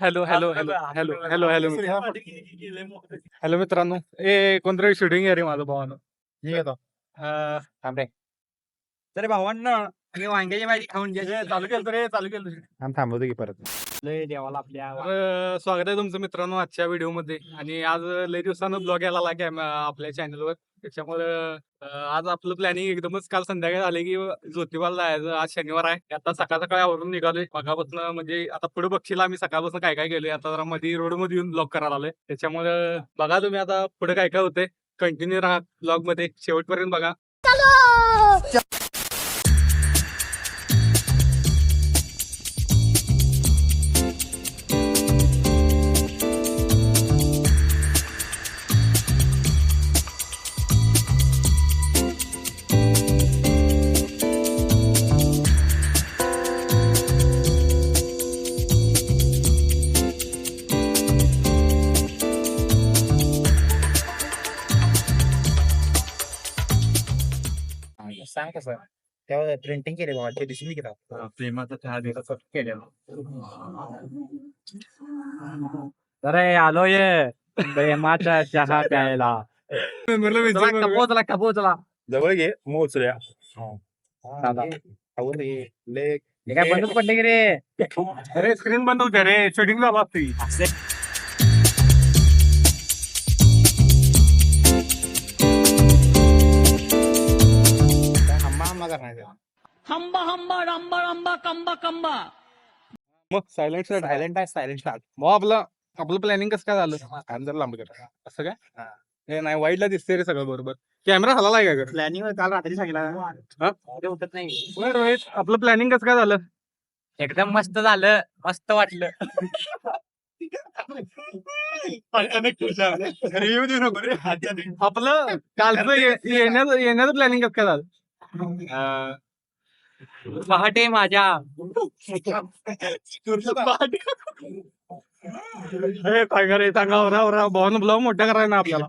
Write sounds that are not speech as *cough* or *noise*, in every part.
Hello hello hello hello hello hello hello मित्रांनो. ए कोणतरी शूटिंग आहे रे माझं भावानं. ठीक आहे तो. थांब रे. तरी भावांना मी वांग्याची भाजी खाऊन घे चालू केलं रे चालू केलं थांब थांबवतो की परत. देवाला आपल्या तर स्वागत आहे तुमचं मित्रांनो आजच्या व्हिडिओमध्ये आणि आज लय दिवसानं ब्लॉग यायला लागला आपल्या चॅनलवर त्याच्यामुळं आज आपलं प्लॅनिंग एकदमच काल संध्याकाळी झाले की ज्योतिबाला जायचं. आज शनिवार आहे. आता सकाळ सकाळी आवरून निघालोय. मगापासून म्हणजे आता पुढे बघशील आम्ही सकाळपासून काय काय केलोय. आता जरा मध्ये रोडमध्ये येऊन ब्लॉग करायला आलोय. त्याच्यामुळे बघा तुम्ही आता पुढे काय काय होतंय. कंटिन्यू राहा ब्लॉगमध्ये. शेवटपर्यंत बघा. सांग कसं? तेव्हा प्रिंटिंग केले बाबा ते दिसून घेतात प्रेमाचा चहा दिला केलेला अरे आलो ये. प्रेमाचा चहा प्यायला. चला कपोचला कपोचला जवळ घे मोचल्या हे. काय बंदच पडले की रे? अरे स्क्रीन बंद होते रे. शूटिंग झाला हंबा हंबा रंबा रंबा कंबा कंबा. मग सायलेंट सायलेंट आहे सायलेंट स्टार्ट मग आपलं आपलं प्लॅनिंग कसं काय झालं? आम जर लांब कर. असं काय? हा. नाही वाईटला दिसते रे सगळं बरोबर. कॅमेरा हलाला आहे का प्लॅनिंग काल रात्री हा? सांगितलं नाही. होय रोहित आपलं प्लॅनिंग कसं काय झालं? एकदम मस्त झालं मस्त वाटलं. रिव्ह्यू देऊ नको रे. आपलं कालचं *laughs* येण्याचं येण्याचं प्लॅनिंग कसं काय झालं? पहाटे माझ्या हे. सांगा रे सांगा राव राव भावानं ब्लॉग मोठा करायला ना आपल्याला.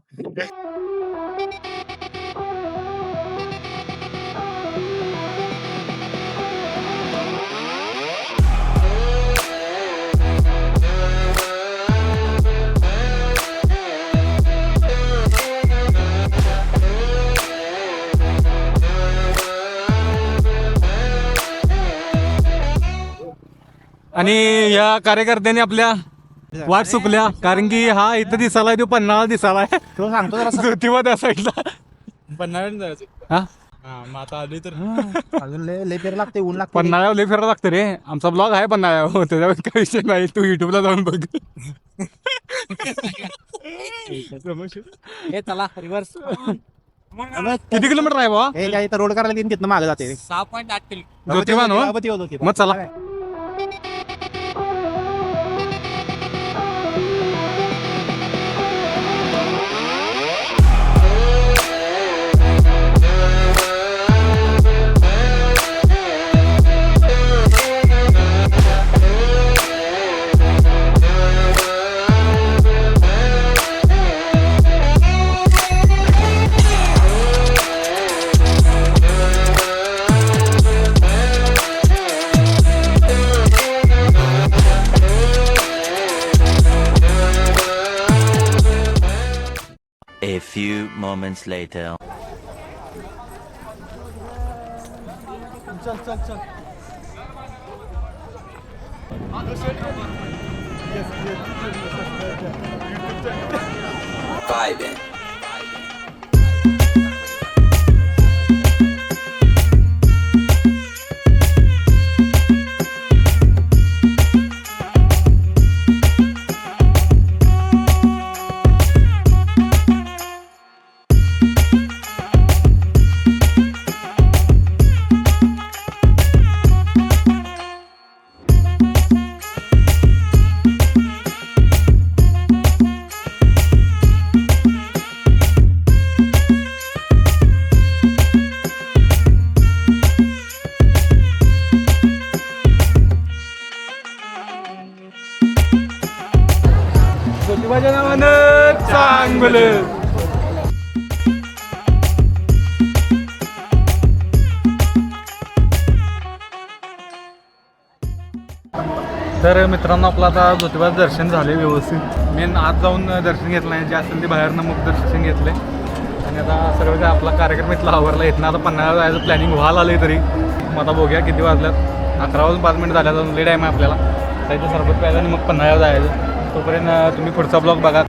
आणि या कार्यकर्त्यांनी आपल्या वाट चुकल्या कारण की हा इथं दिसाला तो पन्हाळा दिसाला तो सांगतो जरा ज्योतिबा त्या साईडला. पन्हाळ्यात जायचं. हा? हा मग आता आली तर. अजून लय लय पेर लागते ऊन लागते पन्हाळ्यावर लय फिरायला लागतं रे. आमचा ब्लॉग आहे पन्हाळ्यावर. त्याच्यावर काही विषय नाही. तू युट्यूबला जाऊन बघ. हे चला रिव्हर्स किती किलोमीटर आहे बाबा हे काय इथं रोड करायला गेली तिथनं मागे जाते. सहा पॉईंट आठ किलो. ज्योतिबा नो? ज्योतिबा, ज्योतिबा. मग चला. Moments later. Vibing. चांगलं तर मित्रांनो आपलं आता ज्योतिबाचं दर्शन झाले व्यवस्थित. मेन आत जाऊन दर्शन घेतलं नाही जे असेल ते बाहेरनं मग दर्शन घेतले आणि आता सर्व काय आपला कार्यक्रम इथला आवरला इथनं आता पन्हाळा जायचं प्लॅनिंग व्हायला आलं तरी. मग आता बघूया किती वाजल्यात. अकरा वाजून पाच मिनिट झाल्या जाऊन लेट टाईम आहे आपल्याला. त्याचं सरबत प्यायचं आणि मग पन्हाळा जायचं. तोपर्यंत तुम्ही पुढचा ब्लॉग बघा.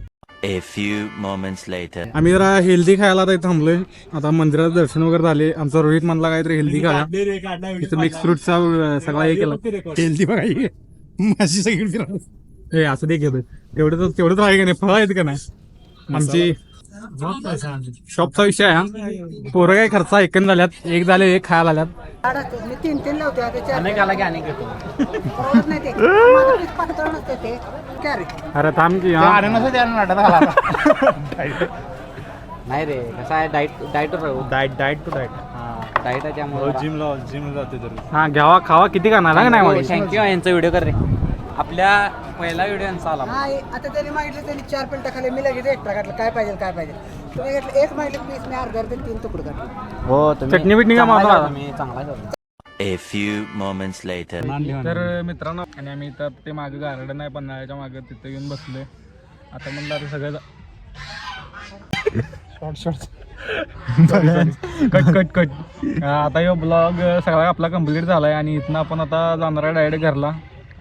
A few moments later. आम्ही जरा हेल्दी खायला आता इथं थांबलोय. आता मंदिरात दर्शन वगैरे झाले. आमचा रोहित म्हणला काहीतरी हेल्दी खाया इथं मिक्स फ्रूटचा सगळा हे केला. हेल्दी बघा माझी सगळी हे असं दे घेत तेवढं तेवढंच आहे का नाही? फळ आहेत का नाही? आमची शॉपचा विषय आहे हा. पोरं काय खर्च ऐकून झाल्यात एक झाले एक खायला आल्यात. मी तीन तीन लावते आता चार. अनेक आला की अनेक येतो. परवडत नाही ते. माझं पीस पातळ नसतं ते. काय रे अरे थांब की हा. आनंद त्याला नाटक झाला नाही रे कसं आहे डाईट डाईट राहू diet diet to diet diet आहे त्यामुळे जिमला जिम जाते तर हा घ्यावा खावा किती खाणार का नाही थँक्यू यांचा व्हिडिओ कर रे. आपल्या पहिला व्हिडिओ यांचा आला हा ए- आता त्यांनी मागितलं त्यांनी चार पेंटा खाली मी लगेच एक्स्ट्रा काढलं काय पाहिजे काय पाहिजे? तुम्ही घेतलं एक मागितलं पीस मी अर्धा अर्धा तीन तुकडे काढले हो तुम्ही चटणी बिटणी का चांगला मारला? आहे तुम्ही चांगला आहे. A few moments later. तर मित्रांनो आणि आम्ही इथं ते मागं गार्डन आहे पन्हाळ्याच्या मागं तिथं येऊन बसलोय. आता म्हणलं आता सगळं कट कट कट आता यो ब्लॉग सगळा आपला कंप्लीट झालाय आणि इथनं आपण आता जाणार आहे डायरेक्ट घरला.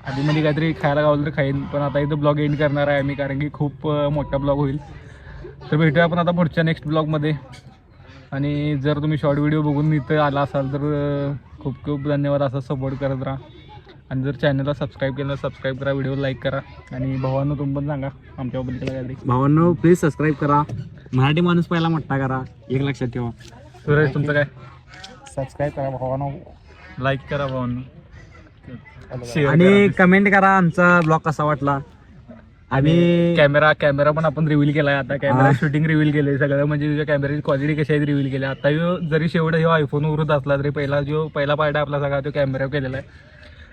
आधी मध्ये काहीतरी खायला गावलं तर खाईन पण आता इथं ब्लॉग एंड करणार आहे आम्ही कारण की खूप मोठा ब्लॉग होईल. तर भेटूया आपण आता पुढच्या नेक्स्ट ब्लॉगमध्ये आणि जर तुम्ही शॉर्ट व्हिडिओ बघून इथं आला असाल तर खूप खूप धन्यवाद असा सपोर्ट करत राहा. आणि जर चॅनलला सबस्क्राईब केलं सबस्क्राईब करा व्हिडिओ लाईक करा. आणि भावांनो तुम्ही पण सांगा आमच्याबद्दल काहीतरी. भावांनो प्लीज सबस्क्राईब करा. मराठी माणूस पहिला मोठा करा. एक लक्षात ठेवा. सुरेश तुमचं काय? सबस्क्राईब करा भावानो. लाईक करा भावांनो. आणि. कमेंट करा आमचा ब्लॉग कसा वाटला. आणि कॅमेरा कॅमेरा पण आपण रिव्हील केलाय आता. कॅमेरा हा. शूटिंग रिव्हील केले सगळं म्हणजे तुझ्या कॅमेराची क्वालिटी कशी आहे रिव्हील केली आता जरी शेवट ह्यो आयफोन उरत असला तरी पहिला जो पहिला पार्ट आहे आपला सगळा तो कॅमेरा केलेला आहे.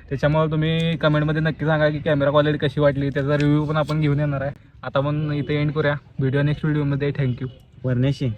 त्याच्यामुळे तुम्ही कमेंटमध्ये नक्की सांगा की कॅमेरा क्वालिटी कशी वाटली. त्याचा रिव्ह्यू पण आपण घेऊन येणार आहे. आता पण इथे एंड करूया. व्हिडिओ नेक्स्ट व्हिडिओमध्ये थँक्यू वर्णेशी.